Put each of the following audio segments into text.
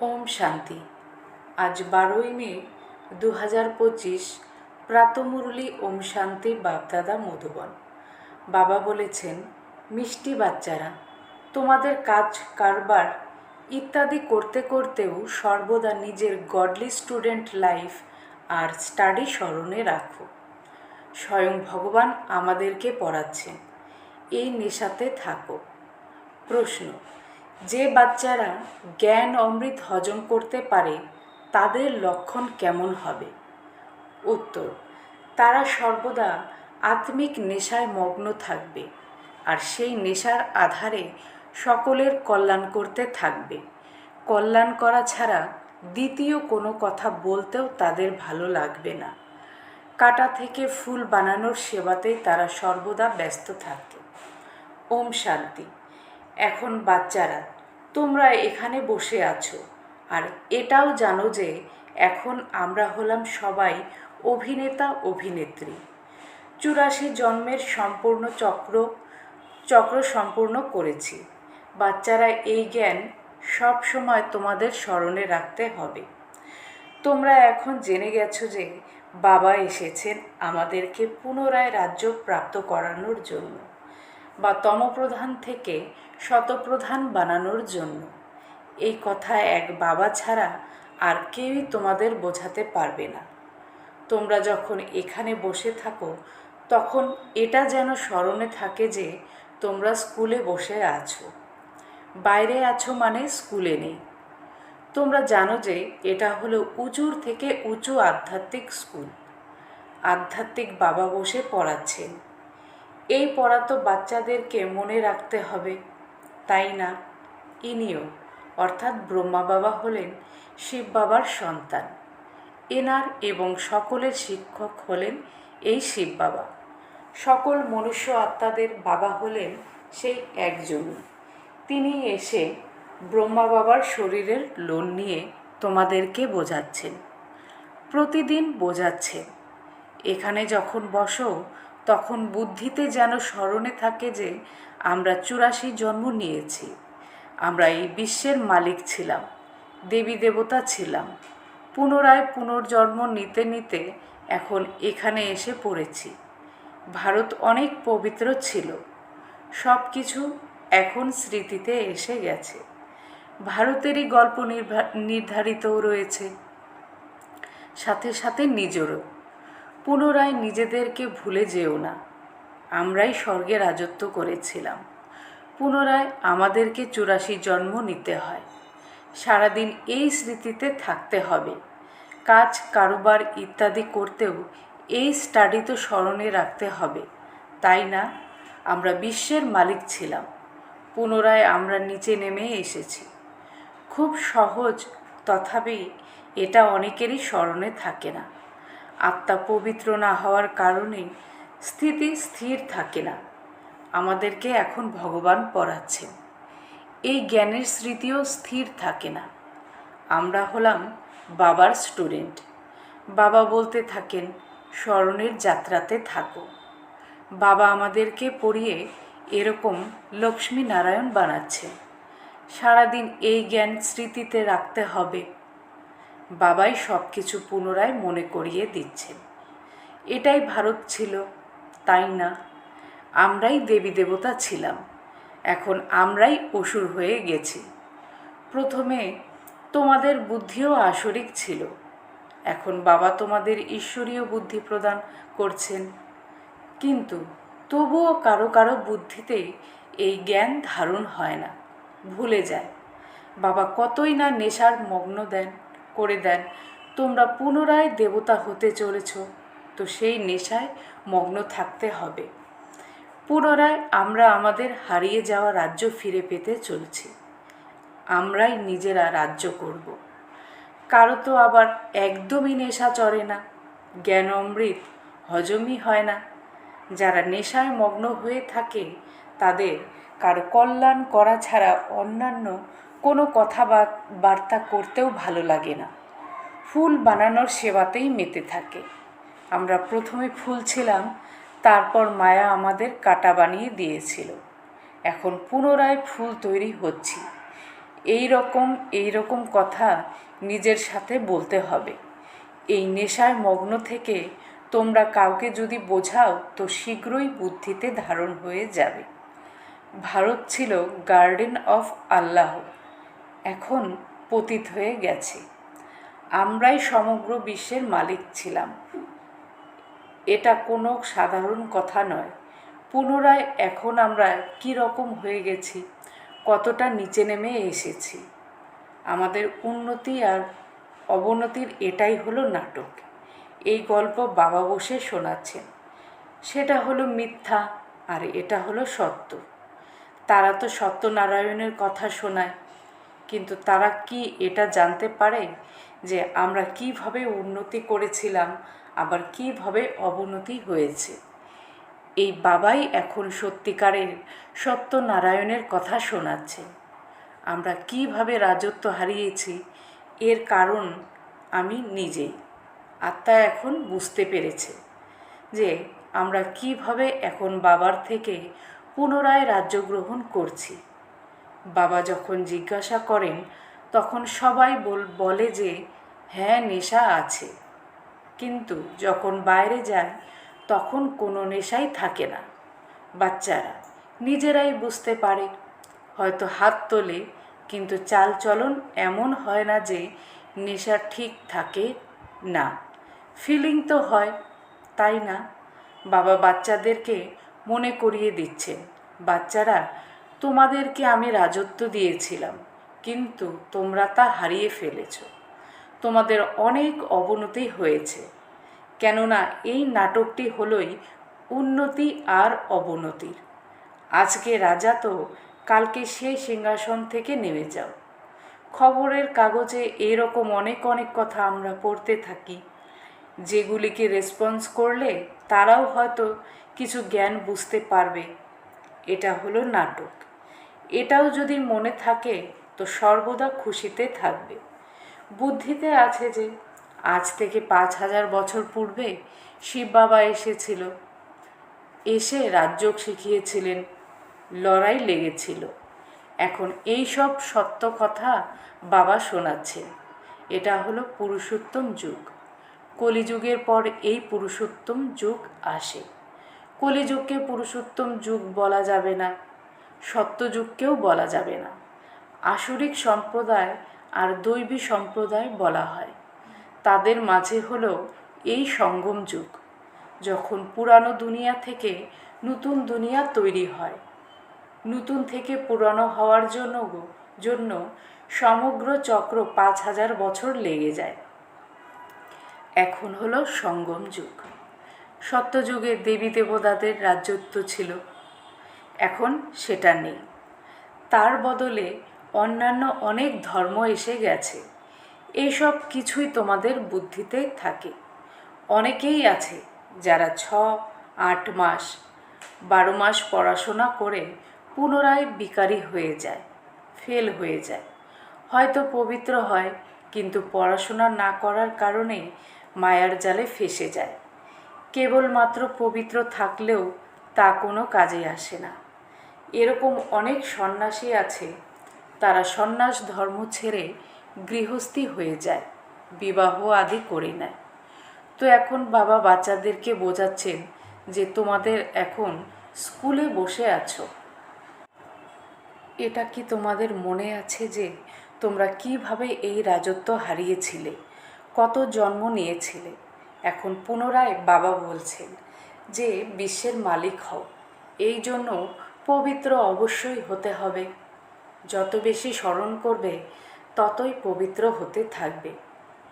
ওম শান্তি। আজ বারোই মে দু হাজার পঁচিশ, প্রাতমুরলি ওম শান্তি বাপদাদা মধুবন। বাবা বলেছেন, মিষ্টি বাচ্চারা, তোমাদের কাজ, কারবার ইত্যাদি করতে করতেও সর্বদা নিজের গডলি স্টুডেন্ট লাইফ আর স্টাডি স্মরণে রাখো। স্বয়ং ভগবান আমাদেরকে পড়াচ্ছেন। এই নেশাতে থাকো। প্রশ্ন যে বাচ্চারা জ্ঞান অমৃত হজম করতে পারে, তাদের লক্ষণ কেমন হবে? উত্তর, তারা সর্বদা আত্মিক নেশায় মগ্ন থাকবে আর সেই নেশার আধারে সকলের কল্যাণ করতে থাকবে। কল্যাণ করা ছাড়া দ্বিতীয় কোনো কথা বলতেও তাদের ভালো লাগবে না। কাটা থেকে ফুল বানানোর সেবাতেই তারা সর্বদা ব্যস্ত থাকে ওম শান্তি। এখন বাচ্চারা তোমরা এখানে বসে আছো। আর এটাও জানো যে এখন আমরা হলাম সবাই অভিনেতা, অভিনেত্রী। চুরাশি জন্মের সম্পূর্ণ চক্র চক্র সম্পূর্ণ করেছি। বাচ্চারা এই জ্ঞান সব সময় তোমাদের স্মরণে রাখতে হবে। তোমরা এখন জেনে গেছো যে বাবা এসেছেন আমাদেরকে পুনরায় রাজ্য প্রাপ্ত করানোর জন্য। বা তমপ্রধান থেকে শতপ্রধান বানানোর জন্য। এই কথা এক বাবা ছাড়া আর কেউই তোমাদের বোঝাতে পারবে না। তোমরা যখন এখানে বসে থাকো, তখন এটা যেন স্মরণে থাকে যে তোমরা স্কুলে বসে আছো। বাইরে আছো মানে স্কুলে নেই। তোমরা জানো যে এটা হলো উঁচুর থেকে উঁচু আধ্যাত্মিক স্কুল। আধ্যাত্মিক বাবা বসে পড়াচ্ছেন। এই পড়া তো বাচ্চাদেরকে মনে রাখতে হবে, তাই না? ইনিও, অর্থাৎ ব্রহ্মা বাবা হলেন শিব বাবার সন্তান। এনার এবং সকলের শিক্ষক হলেন এই শিব বাবা। সকল মনুষ্য আত্মাদের বাবা হলেন সেই একজনই তিনি এসে ব্রহ্মা বাবার শরীরের লোন নিয়ে তোমাদেরকে বোঝাচ্ছেন। প্রতিদিন বোঝাচ্ছেন। এখানে যখন বসো তখন বুদ্ধিতে যেন স্মরণে থাকে যে আমরা চুরাশি জন্ম নিয়েছি। আমরা এই বিশ্বের মালিক ছিলাম, দেবী দেবতা ছিলাম। পুনরায় পুনর্জন্ম নিতে নিতে এখন এখানে এসে পড়েছি। ভারত অনেক পবিত্র ছিল। সব কিছু এখন স্মৃতিতে এসে গেছে। ভারতেরই গল্প নির্ধারিতও রয়েছে। সাথে সাথে নিজেরও। পুনরায় নিজেদেরকে ভুলে যেও না। আমরাই স্বর্গে রাজত্ব করেছিলাম। পুনরায় আমাদেরকে চুরাশি জন্ম নিতে হয়। সারাদিন এই স্মৃতিতে থাকতে হবে। কাজ, কারোবার ইত্যাদি করতেও এই স্টাডি তো স্মরণে রাখতে হবে। তাই না? আমরা বিশ্বের মালিক ছিলাম। পুনরায় আমরা নিচে নেমে এসেছি। খুব সহজ, তথাপি এটা অনেকেরই স্মরণে থাকে না। আত্মা পবিত্র না হওয়ার কারণে স্থিতি স্থির থাকে না। আমাদেরকে এখন ভগবান পড়াচ্ছেন এই জ্ঞানের স্মৃতিও স্থির থাকে না। আমরা হলাম বাবার স্টুডেন্ট। বাবা বলতে থাকেন, স্মরণের যাত্রাতে থাকো। বাবা আমাদেরকে পড়িয়ে এরকম লক্ষ্মী নারায়ণ বানাচ্ছে। সারাদিন এই জ্ঞান স্মৃতিতে রাখতে হবে। বাবাই সব কিছু পুনরায় মনে করিয়ে দিচ্ছেন। এটাই ভারত ছিল, তাই না? আমরাই দেবী দেবতা ছিলাম, এখন আমরাই অসুর হয়ে গেছি। প্রথমে তোমাদের বুদ্ধিও আসরিক ছিল, এখন বাবা তোমাদের ঈশ্বরীয় বুদ্ধি প্রদান করছেন। কিন্তু তবুও কারও কারও বুদ্ধিতেই এই জ্ঞান ধারণ হয় না, ভুলে যায়। বাবা কতই না নেশার মগ্ন দেন করে দেন। তোমরা পুনরায় দেবতা হতে চলেছ, তো সেই নেশায় মগ্ন থাকতে হবে। পুনরায় আমরা আমাদের হারিয়ে যাওয়া রাজ্য ফিরে পেতে চলছি। আমরাই নিজেরা রাজ্য করব। কারও তো আবার একদমই নেশা চড়ে না, জ্ঞান অমৃত, হজমই হয় না। যারা নেশায় মগ্ন হয়ে থাকে তাদের কারও কল্যাণ করা ছাড়া অন্যান্য কোনো কথা বার্তা করতেও ভালো লাগে না। ফুল বানানোর সেবাতেই মেতে থাকে। আমরা প্রথমে ফুল ছিলাম, তারপর মায়া আমাদের কাটা বানিয়ে দিয়েছিল। এখন পুনরায় ফুল তৈরি হচ্ছি। এই রকম এই রকম কথা নিজের সাথে বলতে হবে। এই নেশায় মগ্ন থেকে তোমরা কাউকে যদি বোঝাও, তো শীঘ্রই বুদ্ধিতে ধারণ হয়ে যাবে। ভারত ছিল গার্ডেন অফ আল্লাহ। এখন পতিত হয়ে গেছে। আমরাই সমগ্র বিশ্বের মালিক ছিলাম। এটা কোনো সাধারণ কথা নয়। পুনরায় এখন আমরা কী রকম হয়ে গেছি, কতটা নিচে নেমে এসেছি। আমাদের উন্নতি আর অবনতির এটাই হলো নাটক। এই গল্প বাবা বসে শোনাচ্ছেন। সেটা হলো মিথ্যা আর এটা হলো সত্য। তারা তো সত্যনারায়ণের কথা শোনায়। কিন্তু তারা কি এটা জানতে পারে যে আমরা কীভাবে উন্নতি করেছিলাম, আবার কীভাবে অবনতি হয়েছে? এই বাবাই এখন সত্যিকারের সত্যনারায়ণের কথা শোনাচ্ছে। আমরা কীভাবে রাজত্ব হারিয়েছি, এর কারণ আমি নিজেই আত্মা এখন বুঝতে পেরেছে যে আমরা কীভাবে এখন বাবার থেকে পুনরায় রাজ্য গ্রহণ করছি। বাবা যখন জিজ্ঞাসা করেন, তখন সবাই বল যে হ্যাঁ নেশা আছে। কিন্তু যখন বাইরে যায়, তখন কোনো নেশাই থাকে না। বাচ্চারা নিজেরাই বুঝতে পারে, হয়তো হাত তোলে, কিন্তু চাল চলন এমন হয় না যে, নেশা ঠিক থাকে না। ফিলিং তো হয়, তাই না? বাবা বাচ্চাদেরকে মনে করিয়ে দিচ্ছেন। বাচ্চারা তোমাদেরকে আমি রাজত্ব দিয়েছিলাম, কিন্তু তোমরা তা হারিয়ে ফেলেছ। তোমাদের অনেক অবনতি হয়েছে, কেননা এই নাটকটি হলোই উন্নতি আর অবনতির। আজকে রাজা তো কালকে সেই সিংহাসন থেকে নেমে যাও। খবরের কাগজে এরকম অনেক অনেক কথা আমরা পড়তে থাকি, যেগুলিকে রেসপন্স করলে তারাও হয়তো কিছু জ্ঞান বুঝতে পারবে। এটা হলো নাটক। এটাও যদি মনে থাকে, তো সর্বদা খুশিতে থাকবে। বুদ্ধিতে আছে যে, আজ থেকে পাঁচ হাজার বছর পূর্বে শিব বাবা এসেছিল। এসে রাজ্য শিখিয়েছিলেন, লড়াই লেগেছিল। এখন এই সব সত্য কথা বাবা শোনাচ্ছে এটা হলো পুরুষোত্তম যুগ। কলিযুগের পর এই পুরুষোত্তম যুগ আসে। কলিযুগকে পুরুষোত্তম যুগ বলা যাবে না। সত্যযুগকেও বলা যাবে না। আসরিক সম্প্রদায় আর দৈবী সম্প্রদায় বলা হয়। তাদের মাঝে হলো এই সঙ্গম যুগ, যখন পুরানো দুনিয়া থেকে নতুন দুনিয়া তৈরি হয়। নতুন থেকে পুরানো হওয়ার জন্য জন্য সমগ্র চক্র পাঁচ হাজার বছর লেগে যায়। এখন হলো সঙ্গম যুগ। সত্যযুগে দেবী দেবতাদের রাজত্ব ছিল। এখন সেটা নেই। তার বদলে অন্যান্য অনেক ধর্ম এসে গেছে। এইসব কিছুই তোমাদের বুদ্ধিতে থাকে। অনেকেই আছে যারা ছ, আট মাস, বারো মাস পড়াশোনা করে পুনরায় বিকারী হয়ে যায়, ফেল হয়ে যায়। হয়তো পবিত্র হয়, কিন্তু পড়াশোনা না করার কারণে মায়ার জালে ফেসে যায়। কেবলমাত্র পবিত্র থাকলেও তা কোনো কাজে আসে না। এরকম অনেক সন্ন্যাসী আছে, তারা সন্ন্যাস ধর্ম ছেড়ে গৃহস্থী হয়ে যায়, বিবাহ আদি করে নেয়। তো এখন বাবা বাচ্চাদেরকে বোঝাচ্ছেন যে তোমাদের এখন স্কুলে বসে আছো। এটা কি তোমাদের মনে আছে যে তোমরা কীভাবে এই রাজত্ব হারিয়েছিলে? কত জন্ম নিয়েছিলে? এখন পুনরায় বাবা বলছেন যে বিশ্বের মালিক হও। এই জন্য পবিত্র অবশ্যই হতে হবে। যত বেশি স্মরণ করবে, ততই পবিত্র হতে থাকবে।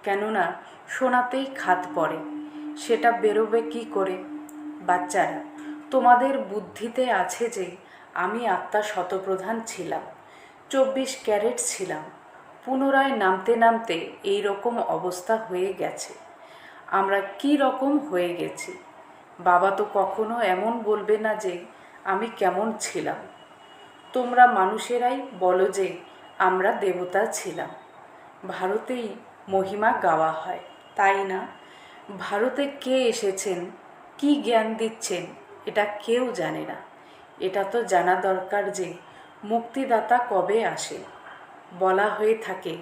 কেননা সোনাতেই খাত পড়ে। সেটা বেরোবে কি করে? বাচ্চারা, তোমাদের বুদ্ধিতে আছে যে, আমি আত্মা শতপ্রধান ছিলাম, চব্বিশ ক্যারেট ছিলাম। পুনরায় নামতে নামতে এই রকম অবস্থা হয়ে গেছে। আমরা কি রকম হয়ে গেছি? বাবা তো কখনো এমন বলবে না যে আমি কেমন ছিলাম? তোমরা মানুষেরাই বলো যে আমরা দেবতা ছিলাম। ভারতেই মহিমা গাওয়া হয়, তাই না? ভারতে কে এসেছেন? কি জ্ঞান দিচ্ছেন? এটা কেউ জানে না। এটা তো জানা দরকার যে মুক্তিদাতা কবে আসে। বলা হয়ে থাকে,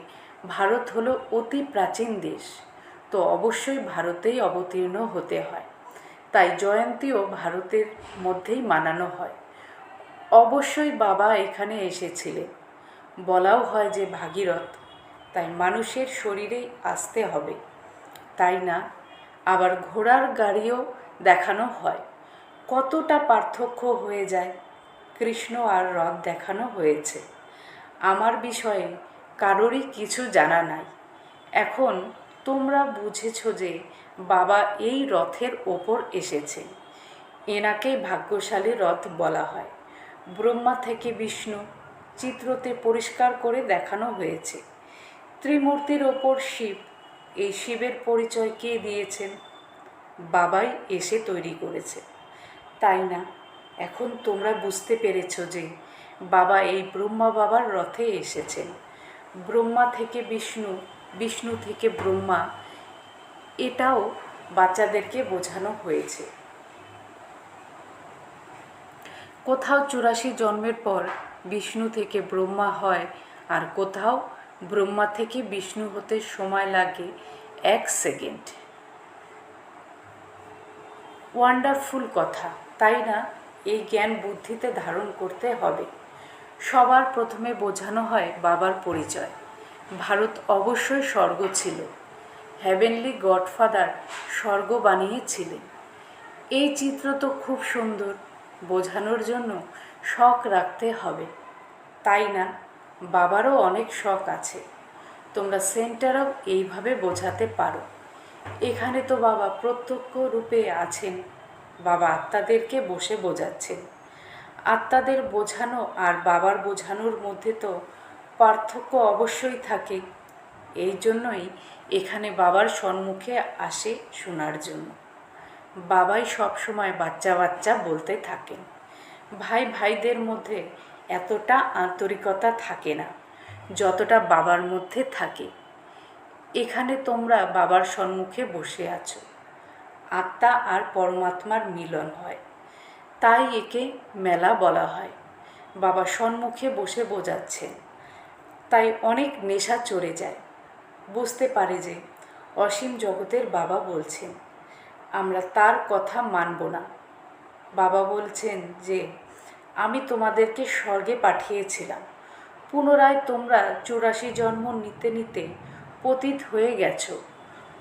ভারত হলো অতি প্রাচীন দেশ। তো অবশ্যই ভারতেই অবতীর্ণ হতে হয়। তাই জয়ন্তীও ভারতের মধ্যেই মানানো হয়। অবশ্যই বাবা এখানে এসেছিলেন। বলাও হয় যে ভাগীরথ, তাই মানুষের শরীরেই আসতে হবে। তাই না? আবার ঘোড়ার গাড়িও দেখানো হয়। কতটা পার্থক্য হয়ে যায়? কৃষ্ণ আর রথ দেখানো হয়েছে। আমার বিষয়ে কারোরই কিছু জানা নাই। এখন তোমরা বুঝেছ যে বাবা এই রথের ওপর এসেছে। এনাকেই ভাগ্যশালী রথ বলা হয়। ব্রহ্মা থেকে বিষ্ণু চিত্রতে পরিষ্কার করে দেখানো হয়েছে। ত্রিমূর্তির ওপর শিব, এই শিবের পরিচয় কে দিয়েছেন? বাবাই এসে তৈরি করেছে। তাই না? এখন তোমরা বুঝতে পেরেছ যে বাবা এই ব্রহ্মা বাবার রথে এসেছেন। ব্রহ্মা থেকে বিষ্ণু বিষ্ণু থেকে ব্রহ্মা এটাও বাচ্চাদেরকে বোঝানো হয়েছে। কোথাও চুরাশি জন্মের পর বিষ্ণু থেকে ব্রহ্মা হয় আর কোথাও ব্রহ্মা থেকে বিষ্ণু হতে সময় লাগে এক সেকেন্ড। ওয়ান্ডারফুল কথা, তাই না? এই জ্ঞান বুদ্ধিতে ধারণ করতে হবে। সবার প্রথমে বোঝানো হয় বাবার পরিচয়। ভারত অবশ্যই স্বর্গ ছিল। হ্যাভেনলি গডফাদার স্বর্গ বানিয়েছিলেন এই চিত্র তো খুব সুন্দর, বোঝানোর জন্য শখ রাখতে হবে। তাই না? বাবারও অনেক শখ আছে। তোমরা সেন্টারও এইভাবে বোঝাতে পারো। এখানে তো বাবা প্রত্যক্ষ রূপে আছেন। বাবা আত্মাদেরকে বসে বোঝাচ্ছেন। আত্মাদের বোঝানো আর বাবার বোঝানোর মধ্যে তো পার্থক্য অবশ্যই থাকে। এই জন্যই এখানে বাবার সম্মুখে আসে শোনার জন্য। বাবাই সবসময় বাচ্চা বাচ্চা বলতে থাকেন। ভাই ভাইদের মধ্যে এতটা আন্তরিকতা থাকে না, যতটা বাবার মধ্যে থাকে। এখানে তোমরা বাবার সম্মুখে বসে আছো। আত্মা আর পরমাত্মার মিলন হয়। তাই একে মেলা বলা হয়। বাবা সম্মুখে বসে বোঝাচ্ছেন। তাই অনেক নেশা চড়ে যায়। বুঝতে পারে যে অসীম জগতের বাবা বলছেন আমরা তার কথা মানব না। বাবা বলছেন যে, আমি তোমাদেরকে স্বর্গে পাঠিয়েছিলাম। পুনরায় তোমরা চুরাশি জন্ম নিতে নিতে পতিত হয়ে গেছো।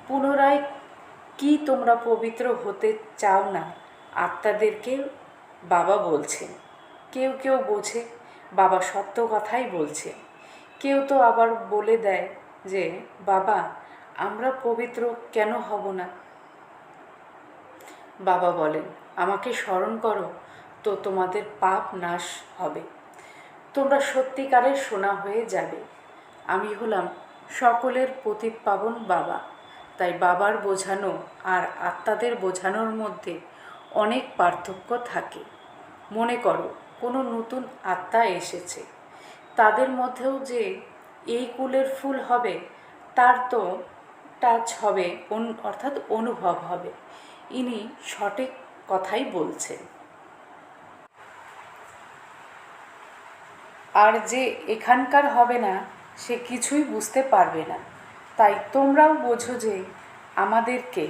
পুনরায় কি তোমরা পবিত্র হতে চাও না? আত্মাদেরকে বাবা বলছেন কেউ কেউ বোঝে, বাবা সত্য কথাই বলছে। কেউ তো আবার বলে দেয় যে, বাবা, আমরা পবিত্র কেন হব না? বাবা বলেন, আমাকে স্মরণ করো, তো তোমাদের পাপ নাশ হবে। তোমরা সত্যিকারের সোনা হয়ে যাবে। আমি হলাম সকলের প্রতীক পাবন বাবা। তাই বাবার বোঝানো আর আত্মাদের বোঝানোর মধ্যে অনেক পার্থক্য থাকে। মনে করো, কোনো নতুন আত্মা এসেছে। তাদের মধ্যেও যে এই কুলের ফুল হবে, তার তো টাচ হবে অর্থাৎ অনুভব হবে। ইনি সঠিক কথাই বলছেন। আর যে এখানকার হবে না, সে কিছুই বুঝতে পারবে না। তাই তোমরাও বোঝো যে আমাদেরকে,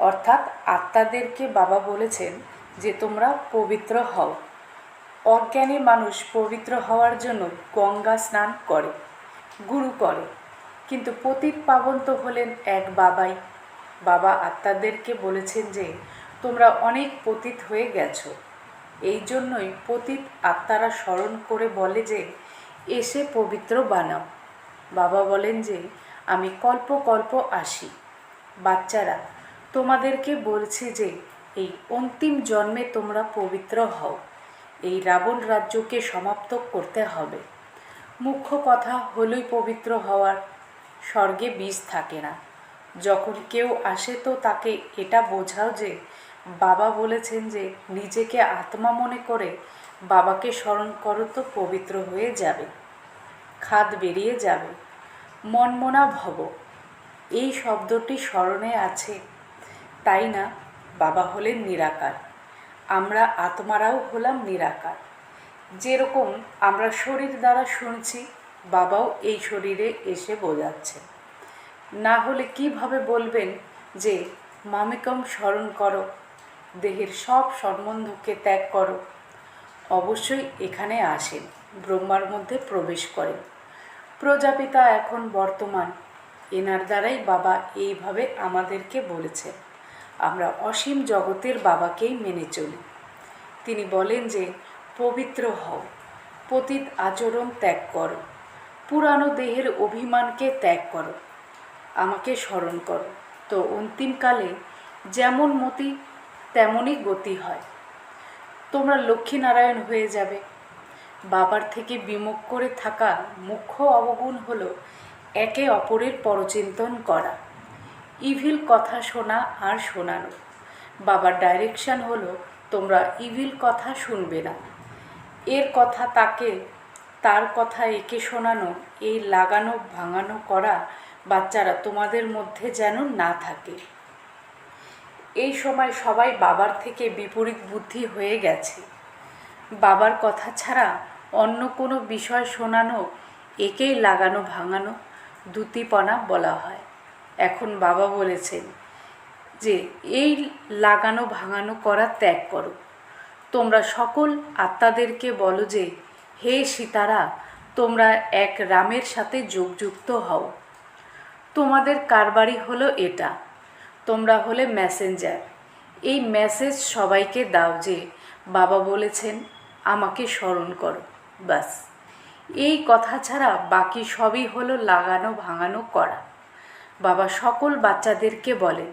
অর্থাৎ আত্মাদেরকে বাবা বলেছেন যে তোমরা পবিত্র হও। অজ্ঞানী মানুষ পবিত্র হওয়ার জন্য গঙ্গা স্নান করে। গুরু করে। কিন্তু পতিত পাবন তো হলেন এক বাবাই। বাবা আত্মাদেরকে বলেছেন যে, তোমরা অনেক পতিত হয়ে গেছো। এই জন্যই পতিত আত্মারা স্মরণ করে বলে যে, এসে পবিত্র বানাও। বাবা বলেন যে, আমি কল্প কল্প আসি। বাচ্চারা, তোমাদেরকে বলছি যে, এই অন্তিম জন্মে তোমরা পবিত্র হও। এই রাবণ রাজ্যকে সমাপ্ত করতে হবে। মুখ্য কথা হলই পবিত্র হওয়ার। স্বর্গে বীজ থাকে না। যখন কেউ আসে তো তাকে এটা বোঝাও যে, বাবা বলেছেন যে, নিজেকে আত্মা মনে করে বাবাকে স্মরণ করো তো পবিত্র হয়ে যাবে। খাদ বেরিয়ে যাবে। মনমনা ভব। এই শব্দটি স্মরণে আছে। তাই না? বাবা হলেন নিরাকার। আমরা আত্মারাও হলাম নিরাকার। যেরকম আমরা শরীর দ্বারা শুনছি, বাবাও এই শরীরে এসে বোঝাচ্ছে। না হলে কীভাবে বলবেন যে, মামিকম স্মরণ করো, দেহের সব সম্বন্ধকে ত্যাগ করো অবশ্যই এখানে আসেন, ব্রহ্মার মধ্যে প্রবেশ করেন। প্রজাপিতা এখন বর্তমান, এনার দ্বারাই বাবা এইভাবে আমাদেরকে বলেছে। আমরা অসীম জগতের বাবাকেই মেনে চলি। তিনি বলেন যে পবিত্র হও। পতিত আচরণ ত্যাগ করো। পুরানো দেহের অভিমানকে ত্যাগ করো। আমাকে স্মরণ করো। তো অন্তিমকালে যেমন মতি, তেমনই গতি হয়। তোমরা লক্ষ্মীনারায়ণ হয়ে যাবে। বাবার থেকে বিমুখ করে থাকা মুখ্য অবগুণ হলো একে অপরের পরচিন্তন করা। ইভিল কথা শোনা আর শোনানো। বাবার ডাইরেকশন হলো, তোমরা ইভিল কথা শুনবে না। এর কথা তাকে, তার কথা একে শোনানো, এই লাগানো, ভাঙানো করা বাচ্চারা তোমাদের মধ্যে যেন না থাকে। এই সময় সবাই বাবার থেকে বিপরীত বুদ্ধি হয়ে গেছে। বাবার কথা ছাড়া অন্য কোনো বিষয় শোনানো, একেই লাগানো, ভাঙানো দুতিপনা বলা হয়। এখন বাবা বলেছেন যে, এই লাগানো, ভাঙানো করা ত্যাগ করো। তোমরা সকল আত্মাদেরকে বলো যে, হে সীতারা, তোমরা এক রামের সাথে যোগযুক্ত হও। তোমাদের কারবারই হলো এটা, তোমরা হলে মেসেঞ্জার। এই মেসেজ সবাইকে দাও যে, বাবা বলেছেন, আমাকে স্মরণ করো বাস এই কথা ছাড়া বাকি সবই হলো লাগানো ভাঙানো করা। বাবা সকল বাচ্চাদেরকে বলেন,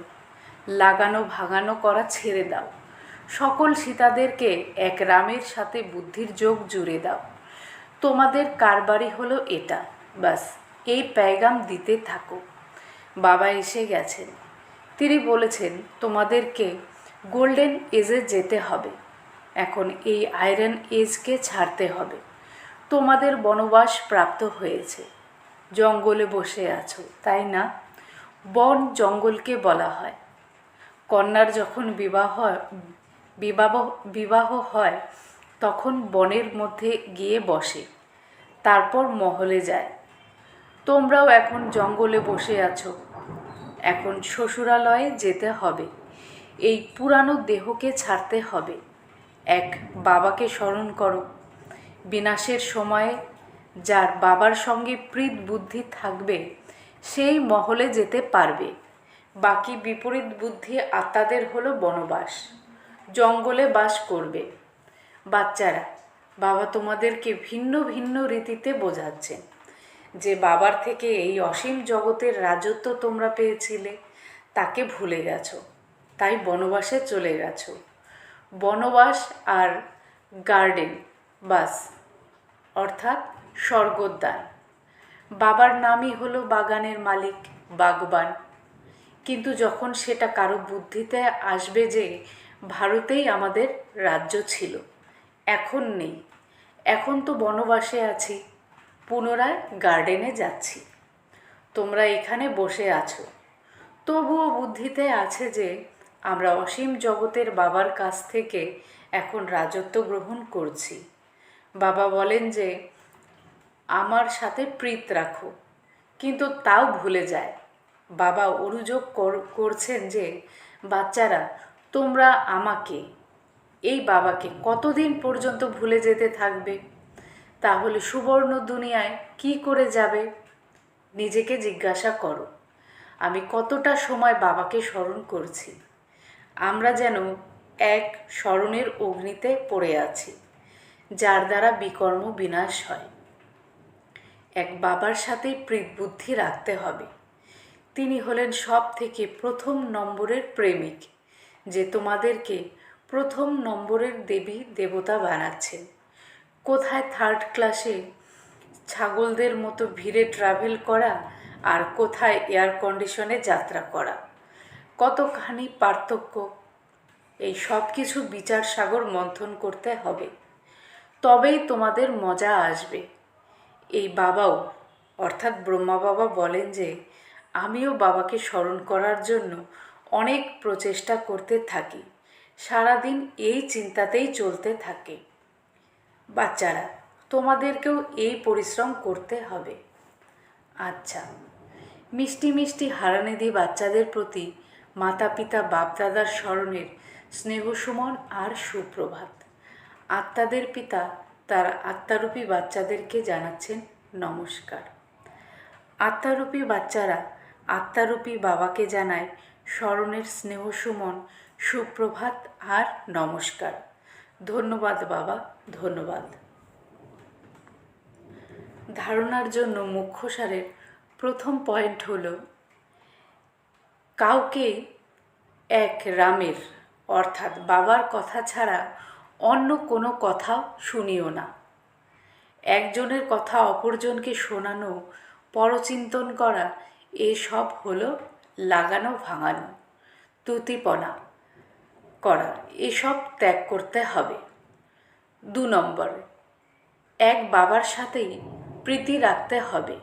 লাগানো ভাঙানো করা ছেড়ে দাও। সকল সীতাদেরকে এক রামের সাথে বুদ্ধির যোগ জুড়ে দাও। তোমাদের কারবারই হলো এটা, বাস, এই প্যাগাম দিতে থাকো। বাবা এসে গেছেন। তিনি বলেছেন, তোমাদেরকে গোল্ডেন এজে যেতে হবে। এখন এই আয়রন এজকে ছাড়তে হবে। তোমাদের বনবাস প্রাপ্ত হয়েছে। জঙ্গলে বসে আছো, তাই না? বন জঙ্গলকে বলা হয়। কন্যার যখন বিবাহ বিবাহ বিবাহ হয়, তখন বনের মধ্যে গিয়ে বসে, তারপর মহলে যায়। তোমরাও এখন জঙ্গলে বসে আছো, এখন শ্বশুরালয়ে যেতে হবে, এই পুরানো দেহকে ছাড়তে হবে, এক বাবাকে স্মরণ করো, বিনাশের সময়ে যার বাবার সঙ্গে প্রীত বুদ্ধি থাকবে, সেই মহলে যেতে পারবে, বাকি বিপরীত বুদ্ধি আত্মাদের হলো বনবাস। জঙ্গলে বাস করবে। বাচ্চারা, বাবা তোমাদেরকে ভিন্ন ভিন্ন রীতিতে বোঝাচ্ছেন যে বাবার থেকে এই অসীম জগতের রাজত্ব তোমরা পেয়েছিলে, তাকে ভুলে গেছো, তাই বনবাসে চলে গেছো। বনবাস আর গার্ডেন, বাস, অর্থাৎ স্বর্গোদ্যান বাবার নামই হলো বাগানের মালিক, বাগবান। কিন্তু যখন সেটা কারও বুদ্ধিতে আসবে যে ভারতেই আমাদের রাজ্য ছিল। এখন নেই। এখন তো বনবাসে আছি। পুনরায় গার্ডেনে যাচ্ছি। তোমরা এখানে বসে আছো। তবুও বুদ্ধিতে আছে যে, আমরা অসীম জগতের বাবার কাছ থেকে এখন রাজত্ব গ্রহণ করছি। বাবা বলেন যে, আমার সাথে প্রীত রাখো। কিন্তু তাও ভুলে যায়। বাবা অভিযোগ করছেন যে, বাচ্চারা তোমরা আমাকে, এই বাবাকে কতদিন পর্যন্ত ভুলে যেতে থাকবে? তাহলে সুবর্ণ দুনিয়ায় কি করে যাবে? নিজেকে জিজ্ঞাসা করো। আমি কতটা সময় বাবাকে স্মরণ করছি। আমরা যেন এক স্মরণের অগ্নিতে পড়ে আছি, যার দ্বারা বিকর্ম বিনাশ হয়। এক বাবার সাথেই বুদ্ধি রাখতে হবে। তিনি হলেন সব থেকে প্রথম নম্বরের প্রেমিক। যে তোমাদেরকে প্রথম নম্বরের দেবী দেবতা বানাচ্ছেন। কোথায় থার্ড ক্লাসে ছাগলদের মতো ভিড়ে ট্রাভেল করা আর কোথায় এয়ার কন্ডিশনে যাত্রা করা। কতখানি পার্থক্য? এই সব কিছু বিচার সাগর মন্থন করতে হবে। তবেই তোমাদের মজা আসবে। এই বাবাও, অর্থাৎ ব্রহ্মা বাবা বলেন যে, আমিও বাবাকে স্মরণ করার জন্য অনেক প্রচেষ্টা করতে থাকি। সারাদিন এই চিন্তাতেই চলতে থাকে। বাচ্চারা, তোমাদেরকেও এই পরিশ্রম করতে হবে। আচ্ছা মিষ্টি মিষ্টি হারানিধি বাচ্চাদের প্রতি মাতা পিতা বাপদাদার স্মরণের স্নেহসুমন আর সুপ্রভাত। আত্মাদের পিতা, তার আত্মারূপী বাচ্চাদেরকে জানাচ্ছেন নমস্কার। আত্মারূপী বাচ্চারা আত্মারূপী বাবাকে জানায় স্মরণের স্নেহসুমন সুপ্রভাত আর নমস্কার। ধন্যবাদ বাবা, ধন্যবাদ। ধারণার জন্য মুখ্য সারের প্রথম পয়েন্ট হল, কাউকে এক রামের, অর্থাৎ বাবার কথা ছাড়া অন্য কোনো কথা শুনিও না। একজনের কথা অপরজনকে শোনানো, পরচিন্তন করা, এসব হলো লাগানো, ভাঙানো তুতিপনা করা, এসব ত্যাগ করতে হবে। দু নম্বর, এক বাবার সাথেই প্রীতি রাখতে হবে।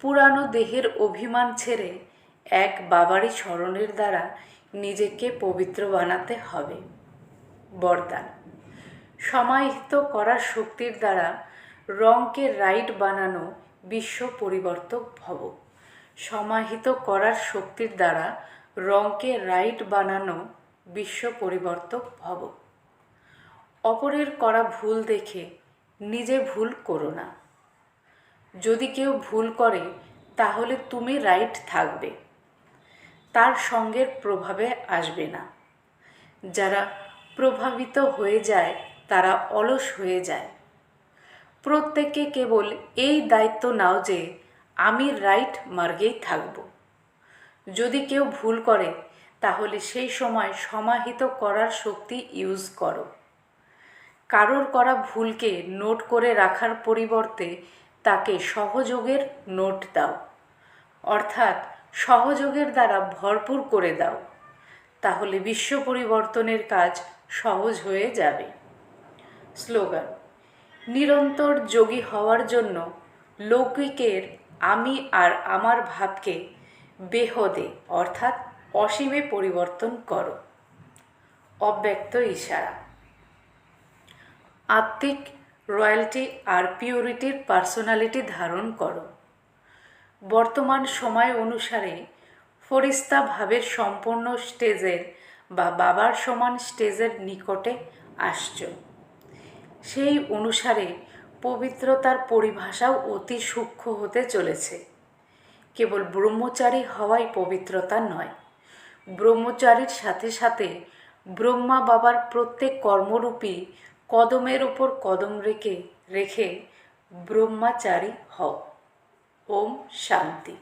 পুরানো দেহের অভিমান ছেড়ে এক বাবারই স্মরণের দ্বারা নিজেকে পবিত্র বানাতে হবে। বরদান, সমাহিত করার শক্তির দ্বারা রঙকে রাইট বানানো বিশ্ব পরিবর্তক ভব। সমাহিত করার শক্তির দ্বারা রঙকে রাইট বানানো বিশ্ব পরিবর্তক ভব। অপরের করা ভুল দেখে নিজে ভুল করো না। যদি কেউ ভুল করে, তাহলে তুমি রাইট থাকবে। তার সঙ্গের প্রভাবে আসবে না। যারা প্রভাবিত হয়ে যায়, তারা অলস হয়ে যায়। প্রত্যেকে কেবল এই দায়িত্ব নাও যে আমি রাইট মার্গেই থাকব। যদি কেউ ভুল করে, তাহলে সেই সময় সমাহিত করার শক্তি ইউজ করো। কারোর করা ভুলকে নোট করে রাখার পরিবর্তে তাকে সহযোগের নোট দাও। অর্থাৎ সহযোগের দ্বারা ভরপুর করে দাও। তাহলে বিশ্ব পরিবর্তনের কাজ সহজ হয়ে যাবে। স্লোগান, নিরন্তর যোগী হওয়ার জন্য লৌকিকের আমি আর আমার ভাবকে বেহদে, অর্থাৎ অসীমে পরিবর্তন করো। অব্যক্ত ইশারা। আত্মিক রয়্যালটি আর পিউরিটির পার্সোনালিটি ধারণ করো। বর্তমান সময় অনুসারে ফরিস্তা ভাবের সম্পূর্ণ স্টেজের বা বাবার সমান স্টেজের নিকটে আসছ। সেই অনুসারে পবিত্রতার পরিভাষাও অতি সূক্ষ্ম হতে চলেছে। কেবল ব্রহ্মচারী হওয়াই পবিত্রতা নয়। ব্রহ্মচারীর সাথে সাথে ব্রহ্মা বাবার প্রত্যেক কর্মরূপী কদমের ওপর কদম রেখে রেখে ব্রহ্মাচারী হও। ওম শান্তি।